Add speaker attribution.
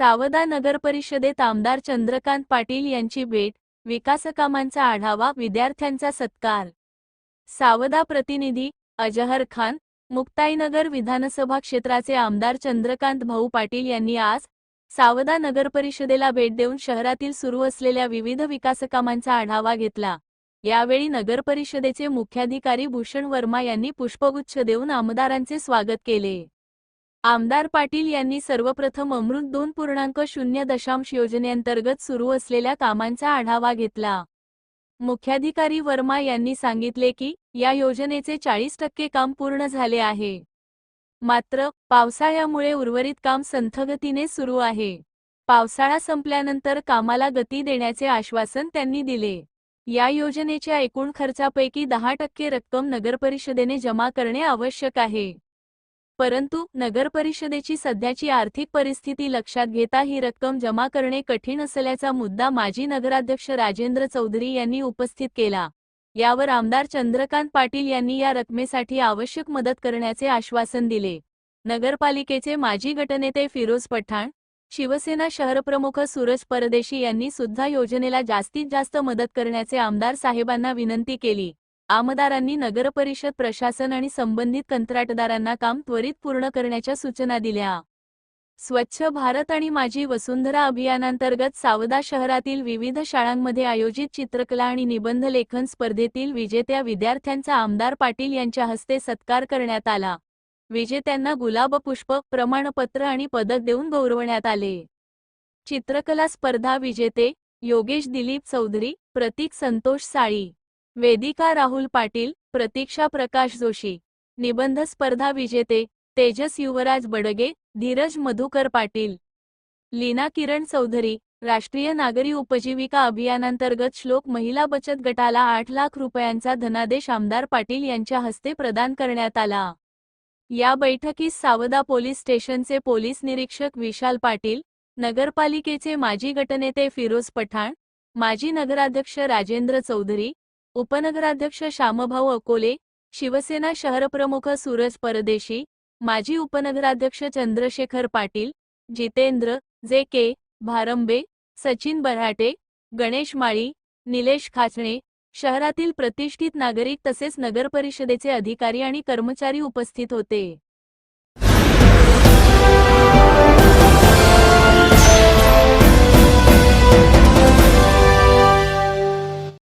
Speaker 1: सावदा नगरपरिषदेत आमदार चंद्रकांत पाटील यांची भेट विकासकामांचा आढावा विद्यार्थ्यांचा सत्कार. सावदा प्रतिनिधी अजहर खान मुक्ताईनगर विधानसभा क्षेत्राचे आमदार चंद्रकांत भाऊ पाटील यांनी आज सावदा नगरपरिषदेला भेट देऊन शहरातील सुरू असलेल्या विविध विकासकामांचा आढावा घेतला. यावेळी नगरपरिषदेचे मुख्याधिकारी भूषण वर्मा यांनी पुष्पगुच्छ देऊन आमदारांचे स्वागत केले. आमदार पाटील यांनी सर्वप्रथम अमृत दोन पूर्णांक शून्य दशांश योजनेअंतर्गत सुरू असलेल्या कामांचा आढावा घेतला. मुख्याधिकारी वर्मा यांनी सांगितले की या योजनेचे चाळीस टक्के काम पूर्ण झाले आहे. मात्र पावसाळ्यामुळे उर्वरित काम संथगतीने सुरू आहे. पावसाळा संपल्यानंतर कामाला गती देण्याचे आश्वासन त्यांनी दिले. या योजनेच्या एकूण खर्चापैकी दहा टक्के रक्कम नगरपरिषदेने जमा करणे आवश्यक आहे. परंतु नगरपरिषदेची सध्याची आर्थिक परिस्थिती लक्षात घेता ही रक्कम जमा करणे कठीण असल्याचा मुद्दा माजी नगराध्यक्ष राजेंद्र चौधरी यांनी उपस्थित केला. यावर आमदार चंद्रकांत पाटील यांनी या रकमेसाठी आवश्यक मदत करण्याचे आश्वासन दिले. नगरपालिकेचे माजी गटनेते फिरोज पठाण शिवसेना शहरप्रमुख सूरज परदेशी यांनी सुद्धा योजनेला जास्तीत जास्त मदत करण्याचे आमदार साहेबांना विनंती केली. आमदारांनी नगरपरिषद प्रशासन आणि संबंधित कंत्राटदारांना काम त्वरित पूर्ण करण्याच्या सूचना दिल्या. स्वच्छ भारत आणि माझी वसुंधरा अभियानांतर्गत सावदा शहरातील विविध शाळांमध्ये आयोजित चित्रकला आणि निबंध लेखन स्पर्धेतील विजेत्या विद्यार्थ्यांचा आमदार पाटील यांच्या हस्ते सत्कार करण्यात आला. विजेत्यांना गुलाब पुष्प प्रमाणपत्र आणि पदक देऊन गौरवण्यात आले. चित्रकला स्पर्धा विजेते योगेश दिलीप चौधरी प्रतीक संतोष साळी. वेदिका राहुल पाटील प्रतीक्षा प्रकाश जोशी निबंध स्पर्धा विजेते तेजस युवराज बडगे धीरज मधुकर पाटील लीना किरण चौधरी राष्ट्रीय नागरी उपजीविका अभियानांतर्गत श्लोक महिला बचत गटाला आठ लाख रुपयांचा धनादेश आमदार पाटील यांच्या हस्ते प्रदान करण्यात आला. या बैठकीस सावदा पोलीस स्टेशनचे पोलीस निरीक्षक विशाल पाटील नगरपालिकेचे माजी गटनेते फिरोज पठाण माजी नगराध्यक्ष राजेंद्र चौधरी उपनगराध्यक्ष श्यामभाऊ अकोले शिवसेना शहरप्रमुख सूरज परदेशी माजी उपनगराध्यक्ष चंद्रशेखर पाटील जितेंद्र जे के भारंबे सचिन बऱ्हाटे गणेश माळी निलेश खाचणे शहरातील प्रतिष्ठित नागरिक तसेच नगरपरिषदेचे अधिकारी आणि कर्मचारी उपस्थित होते.